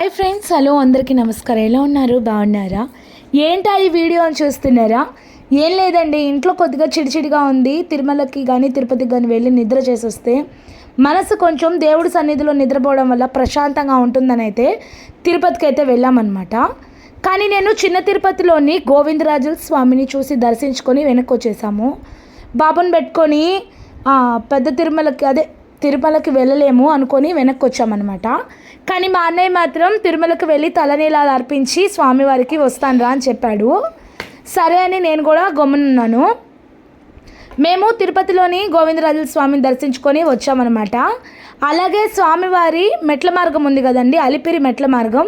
Hi friends hello అందరికీ నమస్కారం. ఎలా ఉన్నారు? బాగున్నారా? ఏంటా ఈ వీడియో అని చూస్తున్నారా? ఏం లేదండి ఇంట్లో కొద్దిగా చిడిచిడిగా ఉంది. తిరుమలకి కానీ తిరుపతికి కానీ వెళ్ళి నిద్ర చేసి వస్తే మనసు కొంచెం దేవుడి సన్నిధిలో నిద్రపోవడం వల్ల ప్రశాంతంగా ఉంటుందని అయితే తిరుపతికి అయితే వెళ్ళామన్నమాట. కానీ నేను చిన్న తిరుపతిలోని గోవిందరాజుల స్వామిని చూసి దర్శించుకొని వెనక్కి వచ్చేసాము. బాబుని పెట్టుకొని పెద్ద తిరుమలకి అదే తిరుమలకి వెళ్ళలేము అనుకొని వెనక్కి వచ్చామన్నమాట కానీ మా అన్నయ్య మాత్రం తిరుమలకి వెళ్ళి తలనీలాలు అర్పించి స్వామివారికి వస్తాను రా అని చెప్పాడు. సరే అని నేను కూడా గమ్మునున్నాను. మేము తిరుపతిలోని గోవిందరాజుల స్వామిని దర్శించుకొని వచ్చామన్నమాట. అలాగే స్వామివారి మెట్ల మార్గం ఉంది కదండి అలిపిరి మెట్ల మార్గం.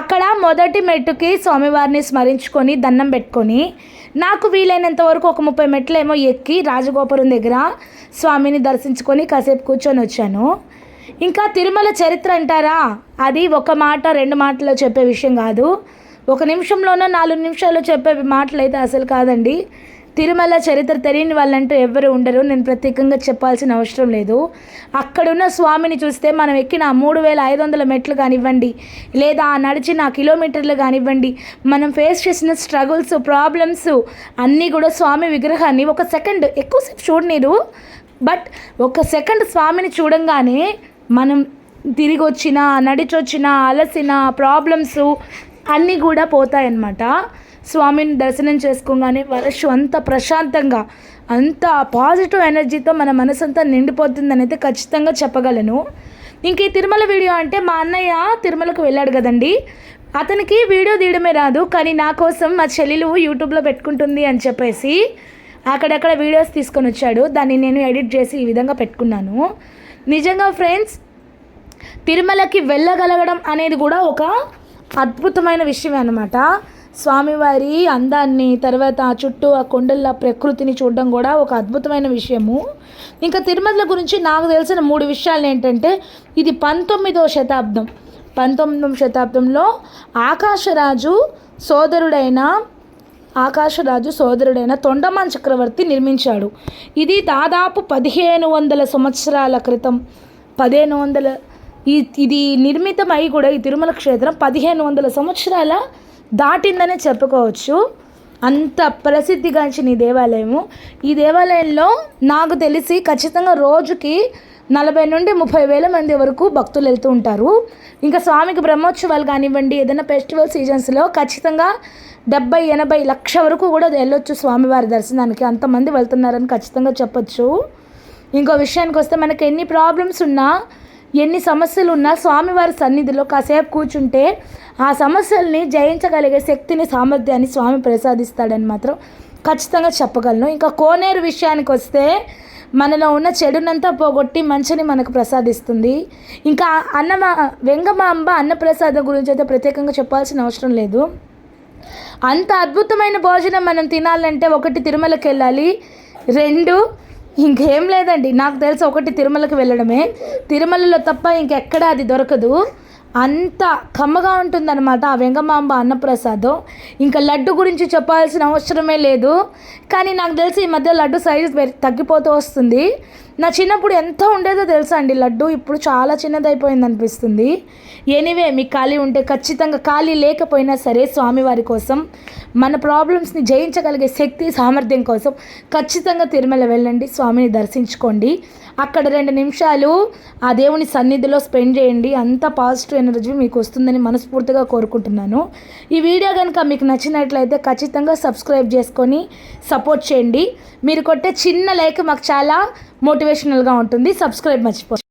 అక్కడ మొదటి మెట్టుకి స్వామివారిని స్మరించుకొని దండం పెట్టుకొని నాకు వీలైనంత వరకు ఒక ముప్పై మెట్లు ఏమో ఎక్కి రాజగోపురం దగ్గర స్వామిని దర్శించుకొని కాసేపు కూర్చొని వచ్చాను. ఇంకా తిరుమల చరిత్ర అంటారా? అది ఒక మాట రెండు మాటలో చెప్పే విషయం కాదు. ఒక నిమిషంలోనో నాలుగు నిమిషాల్లో చెప్పే మాటలు అయితే అసలు కాదండి. తిరుమల చరిత్ర తెలియని వాళ్ళంటూ ఎవరు ఉండరు. నేను ప్రత్యేకంగా చెప్పాల్సిన అవసరం లేదు. అక్కడున్న స్వామిని చూస్తే మనం ఎక్కిన మూడు వేల ఐదు వందల మెట్లు కానివ్వండి లేదా ఆ నడిచిన కిలోమీటర్లు కానివ్వండి మనం ఫేస్ చేసిన స్ట్రగుల్స్ ప్రాబ్లమ్స్ అన్నీ కూడా స్వామి విగ్రహాన్ని ఒక సెకండ్ ఎక్కువసేపు చూడనీరు. బట్ ఒక సెకండ్ స్వామిని చూడంగానే మనం తిరిగి వచ్చిన నడిచొచ్చిన అలసిన ప్రాబ్లమ్స్ అన్నీ కూడా పోతాయన్నమాట. స్వామిని దర్శనం చేసుకోగానే వర్షం అంత ప్రశాంతంగా అంత పాజిటివ్ ఎనర్జీతో మన మనసు అంతా నిండిపోతుందని అయితే ఖచ్చితంగా చెప్పగలను. ఇంక ఈ తిరుమల వీడియో అంటే మా అన్నయ్య తిరుమలకు వెళ్ళాడు కదండి. అతనికి వీడియో తీయడమే రాదు కానీ నా కోసం మా చెల్లెలు యూట్యూబ్లో పెట్టుకుంటుంది అని చెప్పేసి అక్కడక్కడ వీడియోస్ తీసుకొని వచ్చాడు. దాన్ని నేను ఎడిట్ చేసి ఈ విధంగా పెట్టుకున్నాను. నిజంగా ఫ్రెండ్స్ తిరుమలకి వెళ్ళగలగడం అనేది కూడా ఒక అద్భుతమైన విషయం అనమాట స్వామివారి అందాన్ని తర్వాత ఆ చుట్టూ ఆ కొండల ప్రకృతిని చూడడం కూడా ఒక అద్భుతమైన విషయము. ఇంకా తిరుమల గురించి నాకు తెలిసిన మూడు విషయాలు ఏంటంటే ఇది పంతొమ్మిదవ శతాబ్దం. పంతొమ్మిదవ శతాబ్దంలో ఆకాశరాజు సోదరుడైన ఆకాశరాజు సోదరుడైన తొండమాన్ చక్రవర్తి నిర్మించాడు. ఇది దాదాపు పదిహేను వందల సంవత్సరాల క్రితం. పదిహేను వందల ఇది నిర్మితమై కూడా ఈ తిరుమల క్షేత్రం పదిహేను వందల సంవత్సరాల దాటిందనే చెప్పుకోవచ్చు. అంత ప్రసిద్ధిగాంచిన ఈ దేవాలయము. ఈ దేవాలయంలో నాకు తెలిసి ఖచ్చితంగా రోజుకి నలభై నుండి ముప్పై వేల మంది వరకు భక్తులు వెళ్తూ ఉంటారు. ఇంకా స్వామికి బ్రహ్మోత్సవాలు కానివ్వండి ఏదైనా ఫెస్టివల్ సీజన్స్లో ఖచ్చితంగా డెబ్బై ఎనభై లక్ష వరకు కూడా వెళ్ళొచ్చు స్వామివారి దర్శనానికి. అంతమంది వెళ్తున్నారని ఖచ్చితంగా చెప్పొచ్చు. ఇంకో విషయానికి వస్తే మనకి ఎన్ని ప్రాబ్లమ్స్ ఉన్నా ఎన్ని సమస్యలు ఉన్నా స్వామివారి సన్నిధిలో కాసేపు కూర్చుంటే ఆ సమస్యల్ని జయించగలిగే శక్తిని సామర్థ్యాన్ని స్వామి ప్రసాదిస్తాడని మాత్రం ఖచ్చితంగా చెప్పగలను. ఇంకా కోనేరు విషయానికి వస్తే మనలో ఉన్న చెడునంతా పోగొట్టి మంచిని మనకు ప్రసాదిస్తుంది. ఇంకా అన్నమా వెంగమాంబ అన్నప్రసాదం గురించి అయితే ప్రత్యేకంగా చెప్పాల్సిన అవసరం లేదు. అంత అద్భుతమైన భోజనం మనం తినాలంటే ఒకటి తిరుమలకి వెళ్ళాలి రెండు ఇంకేం లేదండి. నాకు తెలిసి ఒకటి తిరుమలకి వెళ్ళడమే. తిరుమలలో తప్ప ఇంకెక్కడ అది దొరకదు. అంత కమ్మగా ఉంటుందన్నమాట ఆ వెంగమాంబ అన్నప్రసాదం. ఇంకా లడ్డు గురించి చెప్పాల్సిన అవసరమే లేదు. కానీ నాకు తెలిసి ఈ మధ్య లడ్డు సైజు తగ్గిపోతూ వస్తుంది. నా చిన్నప్పుడు ఎంత ఉండేదో తెలుసా అండి లడ్డు. ఇప్పుడు చాలా చిన్నదైపోయింది అనిపిస్తుంది. ఎనీవే మీకు ఖాళీ ఉంటే ఖచ్చితంగా ఖాళీ లేకపోయినా సరే స్వామివారి కోసం మన ప్రాబ్లమ్స్ని జయించగలిగే శక్తి సామర్థ్యం కోసం ఖచ్చితంగా తిరుమల వెళ్ళండి స్వామిని దర్శించుకోండి. అక్కడ రెండు నిమిషాలు ఆ దేవుని సన్నిధిలో స్పెండ్ చేయండి. అంత పాజిటివ్ ఎనర్జీ మీకు వస్తుందని మనస్ఫూర్తిగా కోరుకుంటున్నాను. ఈ వీడియో కనుక మీకు నచ్చినట్లయితే ఖచ్చితంగా సబ్స్క్రైబ్ చేసుకొని సపోర్ట్ చేయండి. మీరు కొట్టే చిన్న లైక్ మాకు చాలా మోటివేషనల్గా ఉంటుంది. సబ్స్క్రైబ్ మర్చిపో